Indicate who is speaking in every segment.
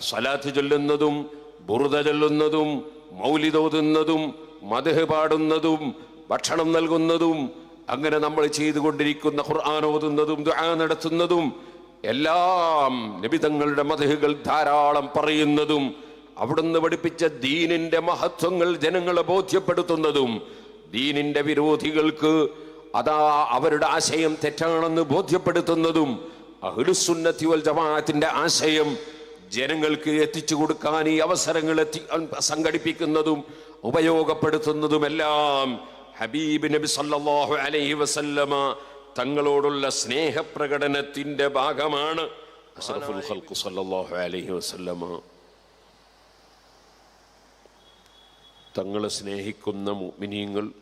Speaker 1: സ്വലാത്ത് ചൊല്ലുന്നതും ബുറുത ചൊല്ലുന്നതും മൗലിതോതുന്നതും മധുഹ് പാടുന്നതും ഭക്ഷണം നൽകുന്നതും അങ്ങനെ നമ്മൾ ചെയ്തുകൊണ്ടിരിക്കുന്ന ഖുർആൻ ഓതുന്നതും ദുആ നടത്തുന്നതും എല്ലാം നിബിതങ്ങളുടെ മതഹുകൾ ധാരാളം പറയുന്നതും അവിടുന്ന് പഠിപ്പിച്ച ദീനിന്റെ മഹത്വങ്ങൾ ജനങ്ങളെ ബോധ്യപ്പെടുത്തുന്നതും ദീനിന്റെ വിരോധികൾക്ക് അതാ അവരുടെ ആശയം തെറ്റാണെന്ന് ബോധ്യപ്പെടുത്തുന്നതും അഹ്ലുസുന്നത്തി വൽ ജമാഅത്തിന്റെ ആശയം ജനങ്ങൾക്ക് എത്തിച്ചു കൊടുക്കാൻ ഈ അവസരങ്ങൾ എത്തി സംഘടിപ്പിക്കുന്നതും ഉപയോഗപ്പെടുത്തുന്നതുമെല്ലാം ഹബീബ് നബി സല്ലാഹു അലൈഹി വസല്ലമ തങ്ങളോടുള്ള സ്നേഹപ്രകടനത്തിന്റെ ഭാഗമാണ്. അലൈഹി വസല്ലമ തങ്ങളെ സ്നേഹിക്കുന്ന മിനിയങ്ങൾ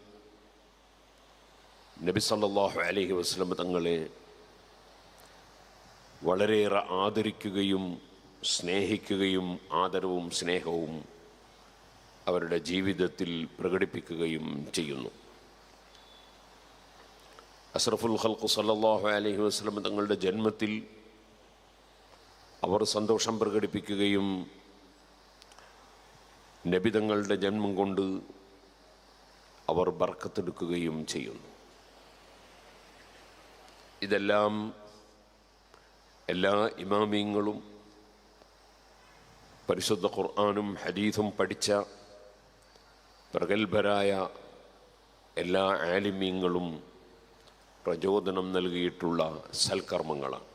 Speaker 1: നബി സല്ലാഹു അലൈഹി വസല്ലമ തങ്ങളെ വളരെയേറെ ആദരിക്കുകയും സ്നേഹിക്കുകയും ആദരവും സ്നേഹവും അവരുടെ ജീവിതത്തിൽ പ്രകടിപ്പിക്കുകയും ചെയ്യുന്നു. അസ്രഫുൽ ഖൽഖു സല്ലാഹു അലഹി വസ്ലം തങ്ങളുടെ ജന്മത്തിൽ അവർ സന്തോഷം പ്രകടിപ്പിക്കുകയും നബിതങ്ങളുടെ ജന്മം കൊണ്ട് അവർ ബർക്കത്തെടുക്കുകയും ചെയ്യുന്നു. ഇതെല്ലാം എല്ലാ ഇമാമിയങ്ങളും പരിശുദ്ധ ഖുർആാനും ഹദീസും പഠിച്ച പ്രഗത്ഭരായ എല്ലാ ആലിമ്യങ്ങളും പ്രചോദനം നൽകിയിട്ടുള്ള സൽക്കർമ്മങ്ങളാണ്.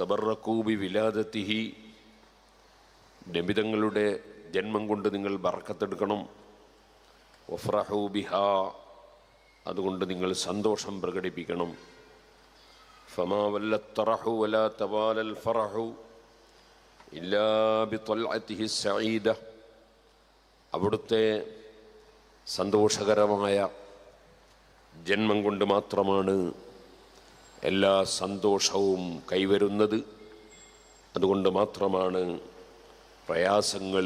Speaker 1: തബറക്കൂബി വിലാദത്തിഹി നബിതങ്ങളുടെ ജന്മം കൊണ്ട് നിങ്ങൾ ബറക്കത്തെടുക്കണം വഫ്രഹൂ ബിഹ അതുകൊണ്ട് നിങ്ങൾ സന്തോഷം പ്രകടിപ്പിക്കണം. فما ول الطرح ولا توالى الفرح إلا بطلعته السعيدة അവിടുത്തെ സന്തോഷകരമായ ജന്മം കൊണ്ട് മാത്രമാണ് എല്ലാ സന്തോഷവും കൈവരുന്നത് അതുകൊണ്ട് മാത്രമാണ് പ്രയാസങ്ങൾ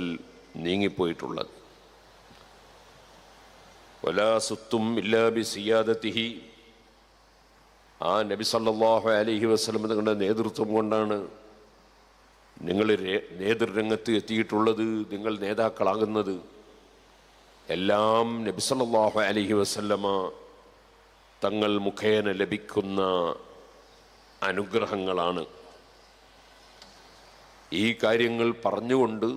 Speaker 1: നീങ്ങിപ്പോയിട്ടുള്ളത് വലാസുത്തും ഇല്ലാബി സിയാദത്തിഹി ആ നബി സല്ലാഹു അലഹി വസ്ലം നിങ്ങളുടെ നേതൃത്വം കൊണ്ടാണ് നിങ്ങൾ നേതൃരംഗത്ത് എത്തിയിട്ടുള്ളത് നിങ്ങൾ നേതാക്കളാകുന്നത്. എല്ലാം നബി സല്ലാഹു അലഹി വസല്ലമ തങ്ങൾ മുഖേന ലഭിക്കുന്ന അനുഗ്രഹങ്ങളാണ്. ഈ കാര്യങ്ങൾ പറഞ്ഞുകൊണ്ട്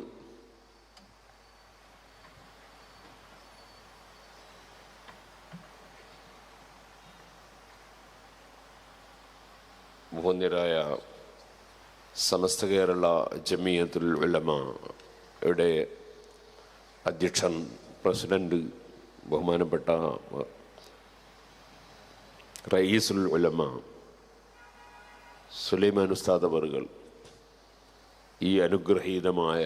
Speaker 1: ബഹുന്യരായ സമസ്ത കേരള ജമിയത്തുൽ യുടെ അധ്യക്ഷൻ പ്രസിഡന്റ് ബഹുമാനപ്പെട്ട റയീസുൽ ഉലമ സുലൈമാൻ ഉസ്താദ് അവറുകൾ ഈ അനുഗ്രഹീതമായ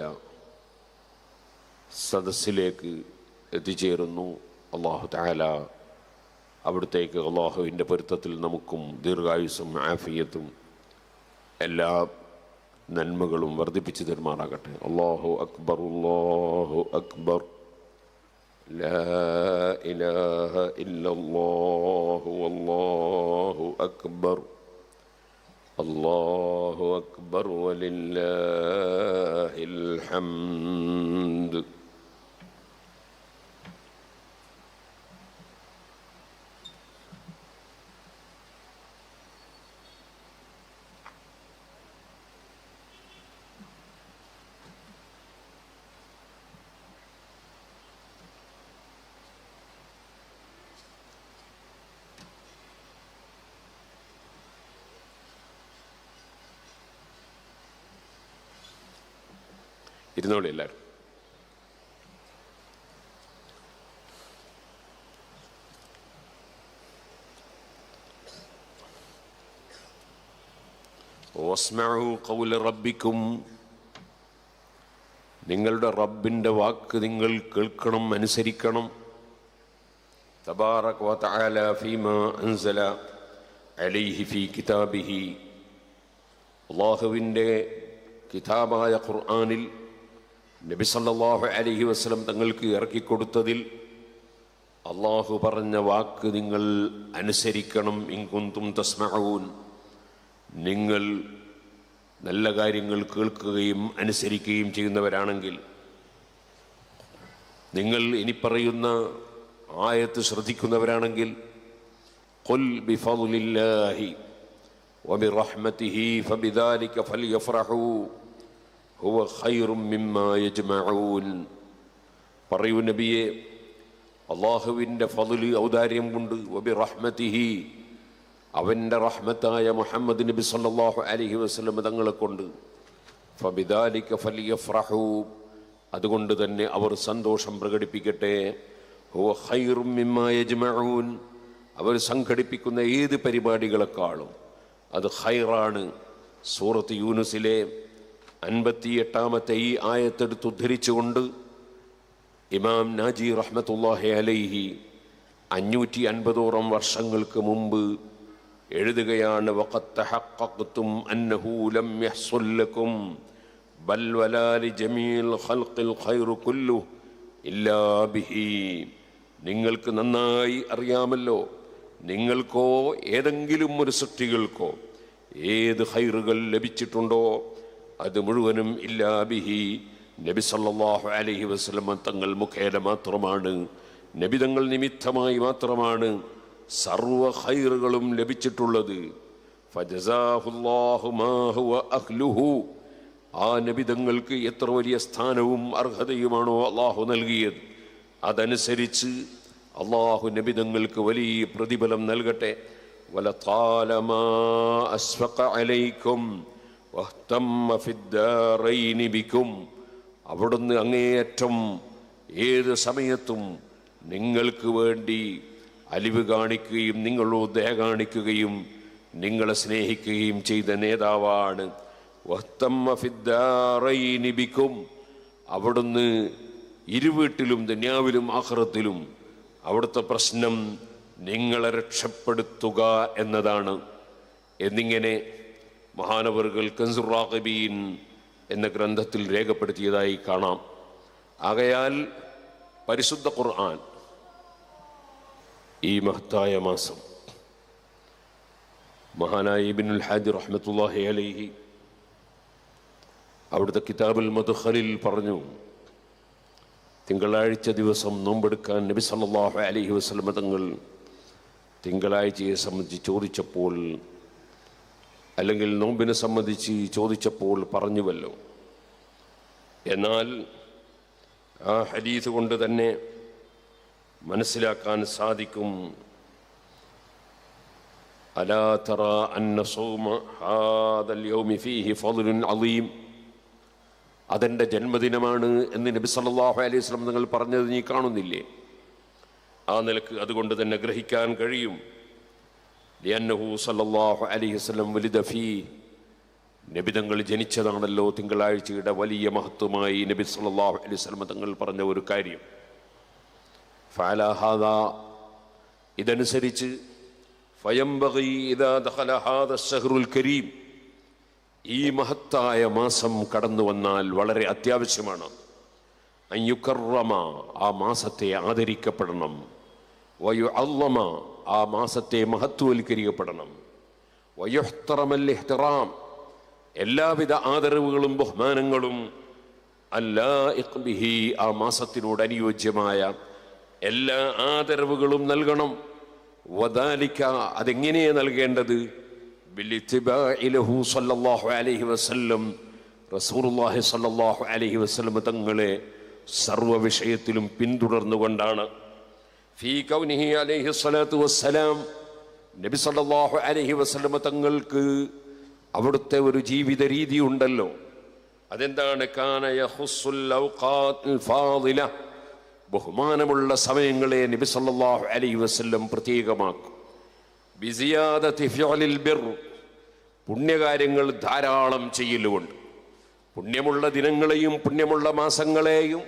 Speaker 1: സദസ്സിലേക്ക് എത്തിച്ചേരുന്നു. അള്ളാഹു താല അവിടുത്തേക്ക് അള്ളാഹുവിന്റെ പൊരുത്തത്തിൽ നമുക്കും ദീർഘായുസ്സും ആഫിയത്തും എല്ലാ നന്മകളും വർദ്ധിപ്പിച്ചു തരുമാറാകട്ടെ. അള്ളാഹു അക്ബർ അള്ളാഹു അക്ബർ. അള്ളാഹു അക്ബർ. അള്ളാഹു അക്ബർ വലില്ലാഹിൽ ഹംദ്. ഇരുന്നോളി എല്ലാവരും റബ്ബിക്കും. നിങ്ങളുടെ റബ്ബിന്റെ വാക്ക് നിങ്ങൾ കേൾക്കണം അനുസരിക്കണം. തബാറക് വതആല അൻസല അലൈഹി ഫീ കിതാബിഹി. അള്ളാഹുവിന്റെ കിതാബായ ഖുർആനിൽ നബി സല്ലാഹു അലഹി വസ്ലം തങ്ങൾക്ക് ഇറക്കിക്കൊടുത്തതിൽ അള്ളാഹു പറഞ്ഞ വാക്ക് നിങ്ങൾ അനുസരിക്കണം. ഇങ്കുന്തും തസ്മഊൻ. നിങ്ങൾ നല്ല കാര്യങ്ങൾ കേൾക്കുകയും അനുസരിക്കുകയും ചെയ്യുന്നവരാണെങ്കിൽ നിങ്ങൾ ഇനി പറയുന്ന ആയത്ത് ശ്രദ്ധിക്കുന്നവരാണെങ്കിൽ കൊൽ ഹുവ യജ്മഊൻ. പറയൂ നബിയെ അള്ളാഹുവിന്റെ ഫതിൽ ഔദാര്യം കൊണ്ട് വബി റഹ്മത്തിഹി അവന്റെ റഹ്മത്തായ മുഹമ്മദ് നബി സല്ലാഹു അലഹി വസ്ലം തങ്ങളെ കൊണ്ട്. ഫബിദാലിക്ക ഫലിയ ഫ്രഹു അതുകൊണ്ട് തന്നെ അവർ സന്തോഷം പ്രകടിപ്പിക്കട്ടെ. ഹുവ യജ്മഊൻ അവർ സംഘടിപ്പിക്കുന്ന ഏത് പരിപാടികളെക്കാളും. അത് ഹൈറാണ് സൂറത്ത് യൂനുസിലെ അൻപത്തിയെട്ടാമത്തെ ഈ ആയത്തെടുത്ത് ഉദ്ധരിച്ചുകൊണ്ട് ഇമാം നാജി റഹ്മത്തുല്ലാഹി അലൈഹി അഞ്ഞൂറ്റി അൻപതോളം വർഷങ്ങൾക്ക് മുമ്പ് എഴുതുകയാണ് നിങ്ങൾക്ക് നന്നായി അറിയാമല്ലോ നിങ്ങൾക്കോ ഏതെങ്കിലും ഒരു സൃഷ്ടികൾക്കോ ഏത് ഹൈറുകൾ ലഭിച്ചിട്ടുണ്ടോ? അത് മുഴുവനും ഇല്ലാബിഹി നബി സല്ലാഹു അലഹി വസല്ലം തങ്ങൾ മുഖേന മാത്രമാണ്. നബി തങ്ങൾ നിമിത്തമായി മാത്രമാണ് സർവ ഹൈറുകളും ലഭിച്ചിട്ടുള്ളത്. ആ നബിതങ്ങൾക്ക് എത്ര വലിയ സ്ഥാനവും അർഹതയുമാണോ അള്ളാഹു നൽകിയത്. അതനുസരിച്ച് അള്ളാഹു നബിതങ്ങൾക്ക് വലിയ പ്രതിഫലം നൽകട്ടെ. വലത്താലമാ അലൈക്കും. വഹ്തമ്മ ഫിദ്ദാറൈനി ബിക്കും. അവിടുന്ന് അങ്ങേയറ്റം ഏത് സമയത്തും നിങ്ങൾക്ക് വേണ്ടി അലിവ് കാണിക്കുകയും നിങ്ങളോട് ദയ കാണിക്കുകയും നിങ്ങളെ സ്നേഹിക്കുകയും ചെയ്ത നേതാവാണ് വഹ്തമ്മ ഫിദ്ദാറൈനി ബിക്കും. അവിടുന്ന് ഇരുവീട്ടിലും ദുന്യാവിലും ആഹ്റത്തിലും അവിടുത്തെ പ്രശ്നം നിങ്ങളെ രക്ഷപ്പെടുത്തുക എന്നതാണ്. എന്നിങ്ങനെ മഹാനവറുകൾ കൻസുറാഖബീൻ എന്ന ഗ്രന്ഥത്തിൽ രേഖപ്പെടുത്തിയതായി കാണാം. ആകയാൽ പരിശുദ്ധ ഖുർആൻ ഈ മഹത്തായ മാസം. മഹാനായ ഇബിനുൽ ഹാജി റഹ്മത്തുല്ലാഹി അലൈഹി അവിടുത്തെ കിതാബുൽ മധുഖലിൽ പറഞ്ഞു തിങ്കളാഴ്ച ദിവസം നോമ്പെടുക്കാൻ നബി സല്ലാഹു അലഹി വസ്ലമതങ്ങൾ തിങ്കളാഴ്ചയെ സംബന്ധിച്ച് ചോദിച്ചപ്പോൾ അല്ലെങ്കിൽ നോമ്പിനെ സംബന്ധിച്ച് ചോദിച്ചപ്പോൾ പറഞ്ഞുവല്ലോ. എന്നാൽ ആ ഹരീത് കൊണ്ട് തന്നെ മനസ്സിലാക്കാൻ സാധിക്കും. യൗമി ഫീഹി അലീം ജന്മദിനമാണ് എന്ന് നബി സല്ലാഹു അലൈഹി സ്വലം നിങ്ങൾ പറഞ്ഞത് നീ കാണുന്നില്ലേ? ആ നിലയ്ക്ക് അതുകൊണ്ട് തന്നെ ഗ്രഹിക്കാൻ കഴിയും. ലിയന്നഹു സല്ലല്ലാഹു അലൈഹി വസല്ലം വലിദ ഫീ. നബി തങ്ങൾ ജനിച്ചതാണല്ലോ തിങ്കളാഴ്ചയുടെ വലിയ മഹത്വമായി നബി സല്ലല്ലാഹു അലൈഹി വസല്ലം തങ്ങൾ പറഞ്ഞ ഒരു കാര്യം. ഫഅല ഹാദാ ഇതനുസരിച്ച് ഇദാ ദഖല ഹാദ അശ്ശഹ്റുൽ കരീം. ഈ മഹത്തായ മാസം കടന്നു വന്നാൽ വളരെ അത്യാവശ്യമാണ്. അയ്യുക്കറമ ആ മാസത്തെ ആദരിക്കപ്പെടണം. വയു അള്ളമ ആ മാസത്തെ മഹത്വവൽക്കരിക്കപ്പെടണം. വയുഹ്തറമൽ എല്ലാവിധ ആദരവുകളും ബഹുമാനങ്ങളും അല്ലാ ഇഖ്ബിഹി ആ മാസത്തിനോട് അനുയോജ്യമായ എല്ലാ ആദരവുകളും നൽകണം. വദാലിക്ക അതെങ്ങനെയാ നൽകേണ്ടത്? സല്ലല്ലാഹു അലൈഹി വസല്ലം. റസൂലുള്ളാഹി സല്ലല്ലാഹു അലൈഹി വസല്ലം തങ്ങളെ സർവ വിഷയത്തിലും പിന്തുടർന്നുകൊണ്ടാണ്. ഫീ കൗനിഹി അലൈഹി സ്വലാത്തു വസ്സലാം. നബി സല്ലല്ലാഹു അലൈഹി വസല്ലം തങ്ങൾക്ക് അവിടുത്തെ ഒരു ജീവിത രീതി ഉണ്ടല്ലോ. അതെന്താണ്? ബഹുമാനമുള്ള സമയങ്ങളെ നബി സല്ലല്ലാഹു അലൈഹി വസല്ലം പ്രത്യേകമാക്കും. പുണ്യകാര്യങ്ങൾ ധാരാളം ചെയ്യലുമുണ്ട്. പുണ്യമുള്ള ദിനങ്ങളെയും പുണ്യമുള്ള മാസങ്ങളെയും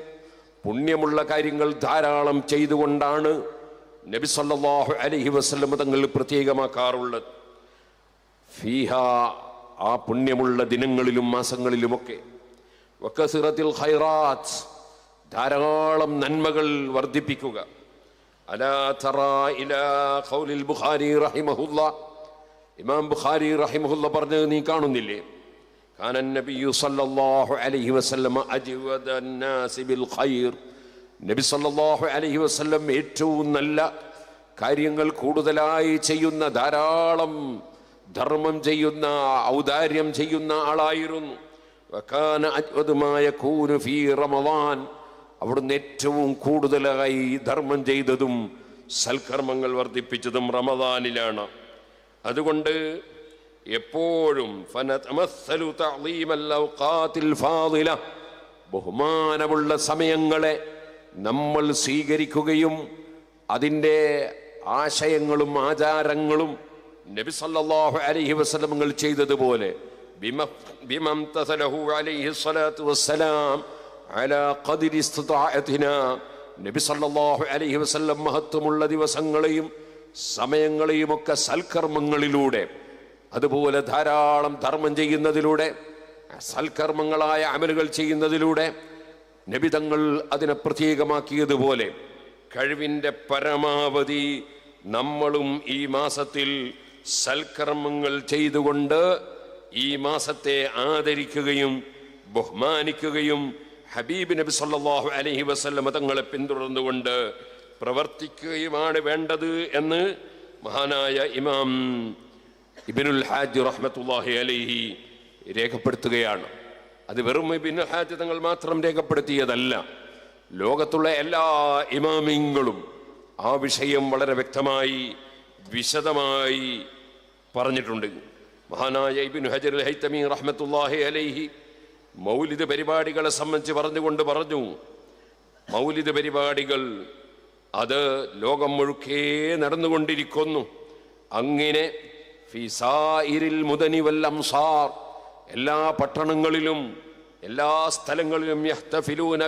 Speaker 1: പുണ്യമുള്ള കാര്യങ്ങൾ ധാരാളം ചെയ്തുകൊണ്ടാണ് നബി സല്ലാഹു അലഹി വസ്ലം തങ്ങൾ പ്രത്യേകമാക്കാറുള്ളത്. ഫീഹ ആ പുണ്യമുള്ള ദിനങ്ങളിലും മാസങ്ങളിലുമൊക്കെ. വക്കസിറത്തിൽ ഖൈറാത്ത് ധാരാളം നന്മകൾ വർദ്ധിപ്പിക്കുക. ഇമാം ബുഖാരി റഹിമഹുല്ല പറഞ്ഞത് നീ കാണുന്നില്ലേ? كان النبي صلى الله عليه وسلم أجود الناس بالخير നബി സല്ലല്ലാഹു അലൈഹി വസല്ലം ഏറ്റവും നല്ല കാര്യങ്ങൾ കൂടുതലായി ചെയ്യുന്ന ധാരാളം ധർമ്മം ചെയ്യുന്ന ഔദാര്യം ചെയ്യുന്ന ആളായിരുന്നു വകാന അജ്വദുമായ കൂനു ഫീ റമളാൻ അവിടുന്ന് ഏറ്റവും കൂടുതലായി ധർമ്മം ചെയ്തതും സൽക്കർമ്മങ്ങൾ വർദ്ധിപ്പിച്ചതും റമദാനിലാണ് അതുകൊണ്ട് എപ്പോഴും ബഹുമാനമുള്ള സമയങ്ങളെ നമ്മൾ സ്വീകരിക്കുകയും അതിന്റെ ആശയങ്ങളും ആചാരങ്ങളും നബി സല്ലല്ലാഹു അലൈഹി വസ്ലമങ്ങൾ ചെയ്തതുപോലെ നബി സല്ലല്ലാഹു അലൈഹി വസല്ലം മഹത്വമുള്ള ദിവസങ്ങളെയും സമയങ്ങളെയും ഒക്കെ സൽക്കർമ്മങ്ങളിലൂടെ അതുപോലെ ധാരാളം ധർമ്മം ചെയ്യുന്നതിലൂടെ സൽക്കർമ്മങ്ങളായ അമലുകൾ ചെയ്യുന്നതിലൂടെ നബിതങ്ങൾ അതിനെ പ്രത്യേകമാക്കിയതുപോലെ കഴിവിന്റെ പരമാവധി നമ്മളും ഈ മാസത്തിൽ സൽക്കർമ്മങ്ങൾ ചെയ്തുകൊണ്ട് ഈ മാസത്തെ ആദരിക്കുകയും ബഹുമാനിക്കുകയും ഹബീബ് നബി സല്ലാഹു അലഹി വസല്ലമ തങ്ങളെ പിന്തുടർന്നുകൊണ്ട് പ്രവർത്തിക്കുകയുമാണ് വേണ്ടത് എന്ന് മഹാനായ ഇമാം ഇബിനുൽ ഹാജ് റഹ്മത്തുല്ലാഹി അലൈഹി രേഖപ്പെടുത്തുകയാണ്. അത് വെറും ഇബിനുൽ ഹാജ് തങ്ങൾ മാത്രം രേഖപ്പെടുത്തിയതല്ല. ലോകത്തുള്ള എല്ലാ ഇമാമിങ്ങളും ആ വിഷയം വളരെ വ്യക്തമായി വിശദമായി പറഞ്ഞിട്ടുണ്ട്. മഹാനായ ഇബിൻ ഹജർ ഹൈത്തമി റഹ്മത്തുല്ലാഹി അലൈഹി മൗലിദ് പരിപാടികളെ സംബന്ധിച്ച് പറഞ്ഞുകൊണ്ട് പറഞ്ഞു. മൗലിദ് പരിപാടികൾ അത് ലോകം മുഴുക്കേ നടന്നുകൊണ്ടിരിക്കുന്നു. അങ്ങനെ എല്ലാ പട്ടണങ്ങളിലും എല്ലാ സ്ഥലങ്ങളിലും യഹ്തഫിലൂന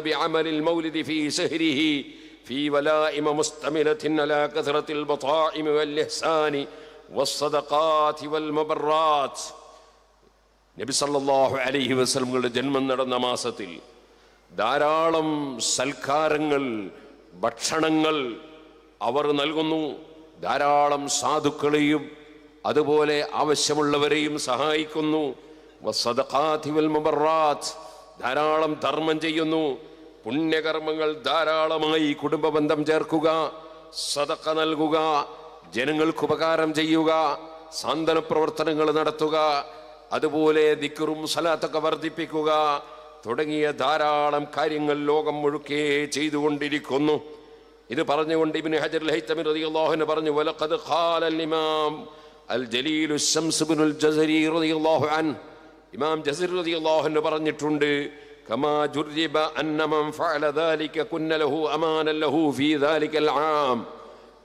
Speaker 1: ജന്മം നടന്ന മാസത്തിൽ ധാരാളം സൽക്കാരങ്ങൾ ഭക്ഷണങ്ങൾ അവർ നൽകുന്നു. ധാരാളം സാധുക്കളെയും അതുപോലെ ആവശ്യമുള്ളവരെയും സഹായിക്കുന്നു. ധാരാളം ധർമ്മം ചെയ്യുന്നു. പുണ്യകർമ്മങ്ങൾ ധാരാളമായി കുടുംബ ബന്ധം ചേർക്കുക. സതക്ക നൽകുക. ജനങ്ങൾക്ക് ഉപകാരം ചെയ്യുക. സാന്ത്വന പ്രവർത്തനങ്ങൾ നടത്തുക. അതുപോലെ ദിക്കറും സലാത്തൊക്കെ വർദ്ധിപ്പിക്കുക. തുടങ്ങിയ ധാരാളം കാര്യങ്ങൾ ലോകം മുഴുക്കെ ചെയ്തുകൊണ്ടിരിക്കുന്നു. ഇത് പറഞ്ഞുകൊണ്ട് ഇബ്നു ഹജർ ഹൈത്തമി റളിയല്ലാഹു അൻഹു പറഞ്ഞു വലഖദ് ഖാല അൽ ഇമാം. അൽ ജലീലു ശംസുബിനുൽ ജസരി റളിയല്ലാഹു അൻ ഇമാം ജസീർ റളിയല്ലാഹു അൻഹു പറഞ്ഞിട്ടുണ്ട് കമാ ജുർജിബ അന്ന മൻ ഫഅല ദാലിക കുന്ന ലഹു അമാനൻ ലഹു ഫീ ദാലികൽ ആം.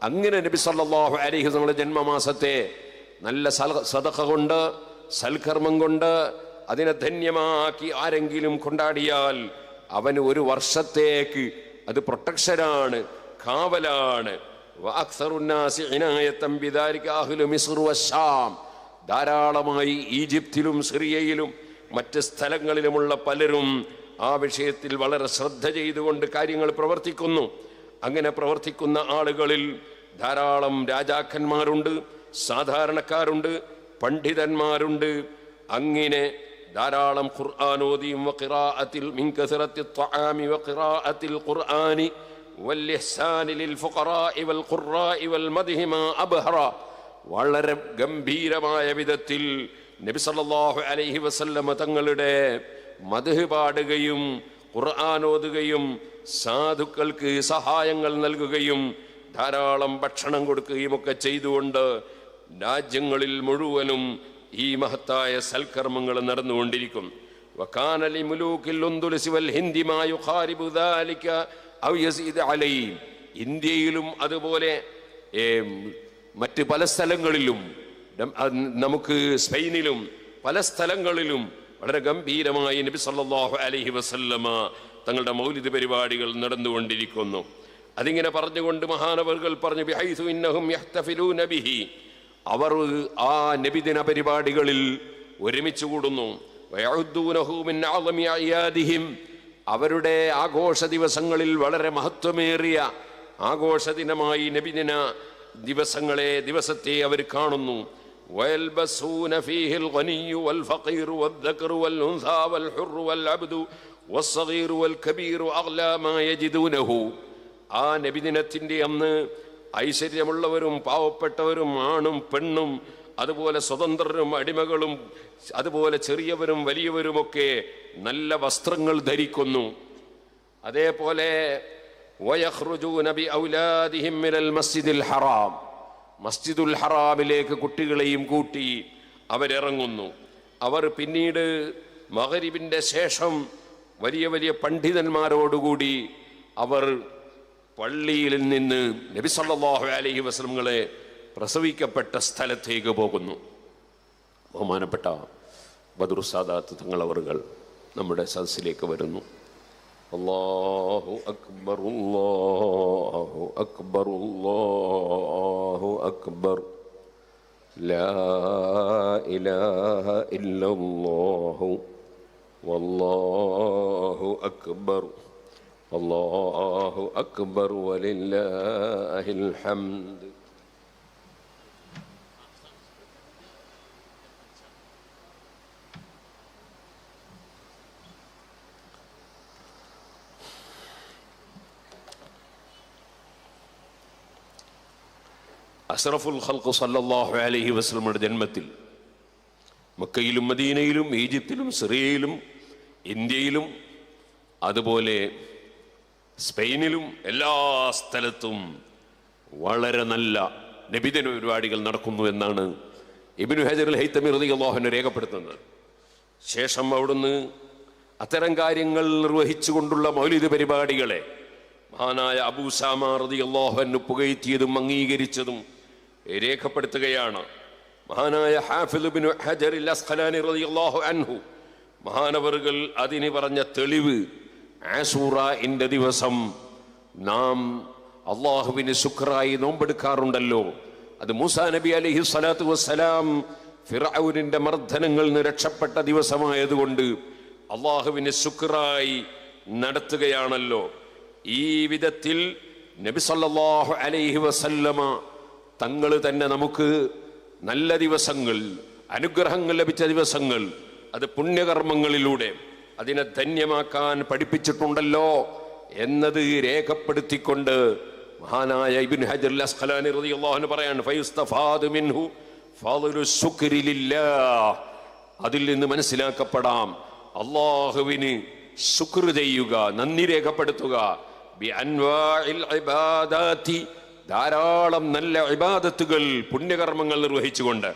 Speaker 1: അങ്ങനെ നബി സല്ലല്ലാഹു അലൈഹി വസല്ലം ജന്മമാസത്തെ നല്ല സദഖ കൊണ്ട് സൽകർമ്മം കൊണ്ട് അതിനെ ധന്യമാക്കി ആരെങ്കിലും കൊണ്ടാടിയാൽ അവന് ഒരു വർഷത്തേക്ക് അത് പ്രൊട്ടക്ഷനാണ് കാവലാണ്. ധാരാളമായി ഈജിപ്തിലും സിറിയയിലും മറ്റ് സ്ഥലങ്ങളിലുമുള്ള പലരും ആ വിഷയത്തിൽ വളരെ ശ്രദ്ധ ചെയ്തുകൊണ്ട് കാര്യങ്ങൾ പ്രവർത്തിക്കുന്നു. അങ്ങനെ പ്രവർത്തിക്കുന്ന ആളുകളിൽ ധാരാളം രാജാക്കന്മാരുണ്ട് സാധാരണക്കാരുണ്ട് പണ്ഡിതന്മാരുണ്ട്. അങ്ങനെ ധാരാളം ഖുർആാനോദിയും ഖുർആാനി വളരെ ഗംഭീരമായ വിധത്തിൽ നബി സല്ലല്ലാഹു അലൈഹി വസല്ലമ തങ്ങളുടെ മധു പാടുകയും ഖുർആാനോതുകയും സാധുക്കൾക്ക് സഹായങ്ങൾ നൽകുകയും ധാരാളം ഭക്ഷണം കൊടുക്കുകയും ഒക്കെ ചെയ്തുകൊണ്ട് രാജ്യങ്ങളിൽ മുഴുവനും ഈ മഹത്തായ സൽക്കർമ്മങ്ങൾ നടന്നുകൊണ്ടിരിക്കും. വക്കാനലി മുലൂക്കിൽ ഹിന്ദിമായു ഖാരിബു അലയും ഇന്ത്യയിലും അതുപോലെ മറ്റ് പല സ്ഥലങ്ങളിലും നമുക്ക് സ്പെയിനിലും പല സ്ഥലങ്ങളിലും വളരെ ഗംഭീരമായി നബി സല്ലാഹു അലഹി വസല്ലമ തങ്ങളുടെ മൗലിക പരിപാടികൾ നടന്നുകൊണ്ടിരിക്കുന്നു. അതിങ്ങനെ പറഞ്ഞുകൊണ്ട് മഹാനവറുകൾ പറഞ്ഞു ബിഹൈസു ഇന്നഹും അവർ ആ നബിദിന പരിപാടികളിൽ ഒരുമിച്ച് കൂടുന്നു. അവരുടെ ആഘോഷ ദിവസങ്ങളിൽ വളരെ മഹത്വമേറിയ ആഘോഷ ദിനമായി നബിദിന ദിവസങ്ങളെ ദിവസത്തെ അവർ കാണുന്നു ويلبسون فيه الغني والفقير والذكر والأنثى والحر والعبد والصغير والكبير أغلى ما يجدونه ആ നബിദിനത്തിൻ്റെ അന്ന് ഐശ്വര്യമുള്ളവരും പാവപ്പെട്ടവരും ആണും പെണ്ണും അതുപോലെ സ്വതന്ത്രരും അടിമകളും അതുപോലെ ചെറിയവരും വലിയവരുമൊക്കെ നല്ല വസ്ത്രങ്ങൾ ധരിക്കുന്നു. അതേപോലെ മസ്ജിദിൽ ഹറാം. മസ്ജിദുൽ ഹറാമിലേക്ക് കുട്ടികളെയും കൂട്ടി അവരിറങ്ങുന്നു. അവർ പിന്നീട് മകരിവിന്റെ ശേഷം വലിയ വലിയ പണ്ഡിതന്മാരോടുകൂടി അവർ പള്ളിയിൽ നിന്ന് നബി സല്ലല്ലാഹു അലൈഹി വസല്ലമകളെ പ്രസവിക്കപ്പെട്ട സ്ഥലത്തേക്ക് പോകുന്നു. ബഹുമാനപ്പെട്ട ബദുർ സാദാത്ത് തങ്ങളവറുകൾ നമ്മുടെ സദസ്സിലേക്ക് വരുന്നു. അള്ളാഹു അക്ബർ അല്ലാഹു അക്ബർ അല്ലാഹു അക്ബർ. ഇല്ലല്ലാഹു വല്ലാഹു അക്ബർ. അല്ലാഹു അക്ബർ വലില്ലാഹിൽ ഹംദ്. അഷ്റഫുൽ ഖൽഖു സല്ലാഹു അലഹി വസ്ലമയുടെ ജന്മത്തിൽ മക്കയിലും മദീനയിലും ഈജിപ്തിലും സിറിയയിലും ഇന്ത്യയിലും അതുപോലെ സ്പെയിനിലും എല്ലാ സ്ഥലത്തും വളരെ നല്ല നബിദിന പരിപാടികൾ നടക്കുന്നു എന്നാണ് ഇബിനു ഹജർ ഹൈത്തമി റളിയല്ലാഹുവിനെ രേഖപ്പെടുത്തുന്നത്. ശേഷം അവിടുന്ന് അത്തരം കാര്യങ്ങൾ നിർവഹിച്ചുകൊണ്ടുള്ള മൗലിക പരിപാടികളെ മഹാനായ അബൂസാമ റളിയല്ലാഹു പുകയറ്റിയതും അംഗീകരിച്ചതും രേഖപ്പെടുത്തുകയാണ്. മഹാനായ ഹാഫിദ് ഹജറിൽ അസ്ഖലാനി റളിയല്ലാഹു അൻഹു മഹാനവറുകൾ അതിന് പറഞ്ഞ തെളിവ് ആസൂറ ഇന്റെ ദിവസം നാം അള്ളാഹുവിന് ശുക്രായി നോമ്പെടുക്കാറുണ്ടല്ലോ. അത് മൂസാ നബി അലഹി സ്വലാത്തു വസ്സലാം ഫിറൌരിന്റെ മർദ്ദനങ്ങളിൽ നിന്ന് രക്ഷപ്പെട്ട ദിവസമായതുകൊണ്ട് അള്ളാഹുവിന് ശുക്രായി നടത്തുകയാണല്ലോ. ഈ വിധത്തിൽ നബി സല്ലാഹു അലൈഹി വസല്ലമ തങ്ങൾ തന്നെ നമുക്ക് നല്ല ദിവസങ്ങൾ അനുഗ്രഹങ്ങൾ ലഭിച്ച ദിവസങ്ങൾ അത് പുണ്യകർമ്മങ്ങളിലൂടെ അതിനെ ധന്യമാക്കാൻ പഠിപ്പിച്ചിട്ടുണ്ടല്ലോ എന്നത് രേഖപ്പെടുത്തിക്കൊണ്ട് മഹാനായ ഇബിൻ ഹജർ അസ്ഖലാനി പറയാണ് മിൻഹു ശുക്രി അതിൽ നിന്ന് മനസ്സിലാക്കപ്പെടാം. അള്ളാഹുവിന് ശുക്ർ ചെയ്യുക നന്ദി രേഖപ്പെടുത്തുക. ബി അൻവാഇൽ ഇബാദാത്തി ധാരാളം നല്ല ഇബാദത്തുകൾ പുണ്യകർമ്മങ്ങൾ നിർവഹിച്ചുകൊണ്ട്.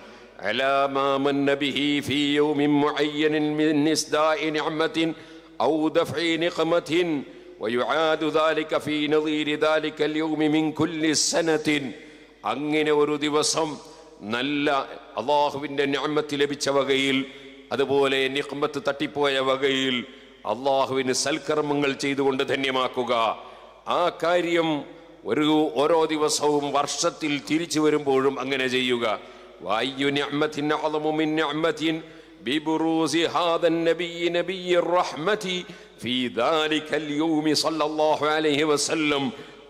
Speaker 1: അങ്ങനെ ഒരു ദിവസം നല്ല അള്ളാഹുവിന്റെ ഞാമത്ത് ലഭിച്ച വകയിൽ അതുപോലെ നിഹ്മത്ത് തട്ടിപ്പോയ വകയിൽ അള്ളാഹുവിന് സൽക്കർമ്മങ്ങൾ ചെയ്തുകൊണ്ട് ധന്യമാക്കുക. ആ കാര്യം ഒരു ഓരോ ദിവസവും വർഷത്തിൽ തിരിച്ചു വരുമ്പോഴും അങ്ങനെ ചെയ്യുക.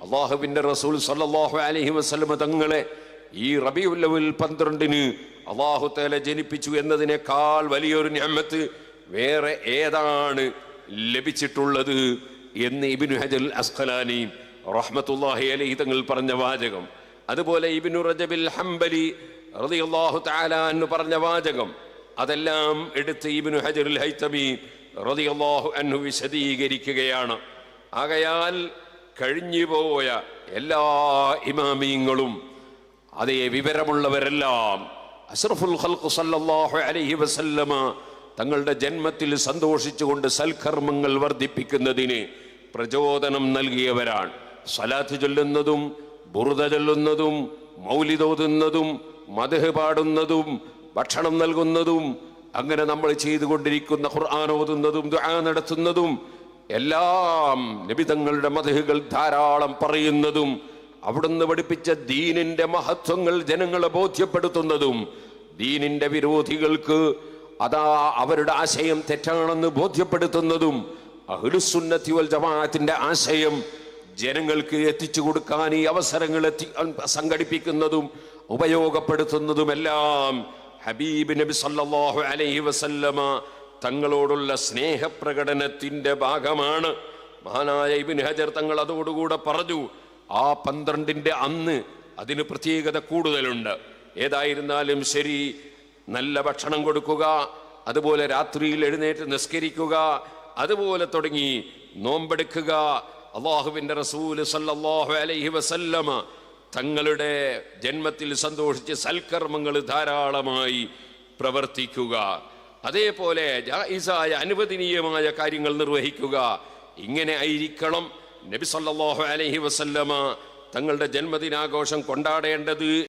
Speaker 1: അള്ളാഹുവിന്റെ റസൂൽ സല്ലാഹു അലഹി വസ്ലം തങ്ങളെ ഈ റബിയുല്ലവിൽ പന്ത്രണ്ടിന് അള്ളാഹു തേല ജനിപ്പിച്ചു എന്നതിനേക്കാൾ വലിയൊരു ഞമ്മത്ത് വേറെ ഏതാണ് ലഭിച്ചിട്ടുള്ളത് എന്ന് ഇബിനു ഹജൽ അസ്ഖലാനി റഹ്മത്തുല്ലാഹി അലൈഹി തങ്ങൾ പറഞ്ഞ വാചകം. അതുപോലെ ഇബിനു റജബിൽ ഹംബലി റളിയല്ലാഹു തആല എന്ന് പറഞ്ഞ വാചകം. അതെല്ലാം എടുത്ത് ഇബ്നു ഹജറുൽ ഹൈത്തമി റളിയല്ലാഹു അന്നു വിശദീകരിക്കുകയാണ്. ആകയാൽ കഴിഞ്ഞുപോയ എല്ലാ ഇമാമിയങ്ങളും അതേ വിവരമുള്ളവരെല്ലാം അഷ്റഫുൽ ഖൽഖ് സല്ലല്ലാഹു അലൈഹി വസല്ലമ തങ്ങളുടെ ജന്മത്തിൽ സന്തോഷിച്ചുകൊണ്ട് സൽക്കർമ്മങ്ങൾ വർദ്ധിപ്പിക്കുന്നതിന് പ്രചോദനം നൽകിയവരാണ്. സലാത്ത് ചൊല്ലുന്നതും ബുറുത ചൊല്ലുന്നതും മൗലിതോതുന്നതും മതഹ് പാടുന്നതും ഭക്ഷണം നൽകുന്നതും അങ്ങനെ നമ്മൾ ചെയ്തുകൊണ്ടിരിക്കുന്ന ഖുർആൻ ഓതുന്നതും ദുആ നടത്തുന്നതും എല്ലാം നിബിതങ്ങളുടെ മതഹുകൾ ധാരാളം പറയുന്നതും അവിടുന്ന് പഠിപ്പിച്ച ദീനിന്റെ മഹത്വങ്ങൾ ജനങ്ങളെ ബോധ്യപ്പെടുത്തുന്നതും ദീനിന്റെ വിരോധികൾക്ക് അതാ അവരുടെ ആശയം തെറ്റാണെന്ന് ബോധ്യപ്പെടുത്തുന്നതും അഹ്ലുസുന്നത്തി വൽ ജമാഅത്തിന്റെ ആശയം ജനങ്ങൾക്ക് എത്തിച്ചു കൊടുക്കാൻ ഈ അവസരങ്ങൾ എത്തി സംഘടിപ്പിക്കുന്നതും ഉപയോഗപ്പെടുത്തുന്നതുമെല്ലാം ഹബീബ് നബി സല്ലാഹു അലൈഹി വസല്ലമ തങ്ങളോടുള്ള സ്നേഹപ്രകടനത്തിന്റെ ഭാഗമാണ്. മഹാനായ ഇബിൻ ഹജർ തങ്ങൾ അതോടുകൂടെ പറഞ്ഞു ആ പന്ത്രണ്ടിന്റെ അന്ന് അതിന് പ്രത്യേകത കൂടുതലുണ്ട്. ഏതായിരുന്നാലും ശരി നല്ല ഭക്ഷണം കൊടുക്കുക അതുപോലെ രാത്രിയിൽ എഴുന്നേറ്റ് നിസ്കരിക്കുക അതുപോലെ തുടങ്ങി നോമ്പെടുക്കുക അള്ളാഹുവിന്റെ റസൂൽ സല്ലാഹു അലൈഹി വസല്ലമ തങ്ങളുടെ ജന്മത്തിൽ സന്തോഷിച്ച് സൽക്കർമ്മങ്ങൾ ധാരാളമായി പ്രവർത്തിക്കുക. അതേപോലെ ജായിസായ അനുവദനീയമായ കാര്യങ്ങൾ നിർവഹിക്കുക. ഇങ്ങനെ ആയിരിക്കണം നബി സല്ലല്ലാഹു അലൈഹി വസല്ലമ തങ്ങളുടെ ജന്മദിനാഘോഷം കൊണ്ടാടേണ്ടത്.